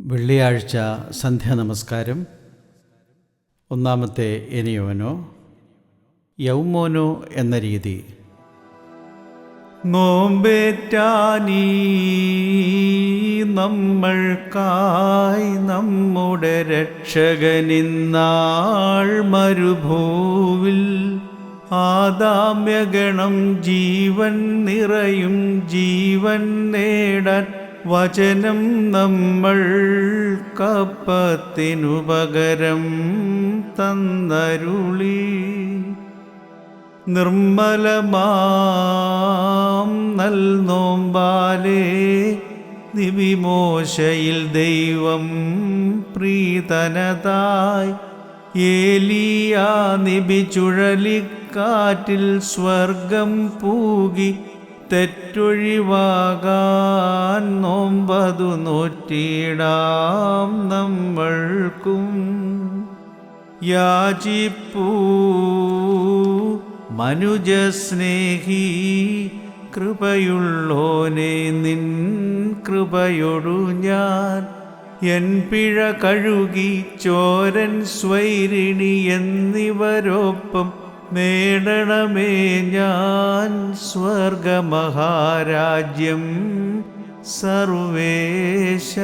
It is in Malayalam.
വെള്ളിയാഴ്ച സന്ധ്യാനമസ്കാരം ഒന്നാമത്തെ എനിയോനോ യൗമോനോ എന്ന രീതി. നോമ്പേറ്റാനീ നമ്മൾക്കായി നമ്മുടെ രക്ഷകനിന്നാൾ മരുഭൂവിൽ ആദാമ്യഗണം ജീവൻ നിറയും ജീവൻ നേടാൻ വചനം നമ്മൾ കപ്പത്തിനുപകരം തന്നരുളി. നിർമ്മലമാം നൽ നോമ്പാലേ നിവിമോശയിൽ ദൈവം പ്രീതനതായി. ഏലിയാ നിബി ചുഴലിക്കാറ്റിൽ സ്വർഗം പൂകി തെറ്റൊഴിവാകാൻ നോമ്പതു നൂറ്റിടാം നമ്മൾക്കും. യാചിപ്പൂ മനുജസ്നേഹി കൃപയുള്ളോനെ നിൻ കൃപയൊടു ഞാൻ. എൻ പിഴ കഴുകി ചോരൻ സ്വൈരിണി എന്നിവരോപ്പം നേടണമേ ഞാൻ. സ്വർഗമഹാരാജ്യം സർവേശ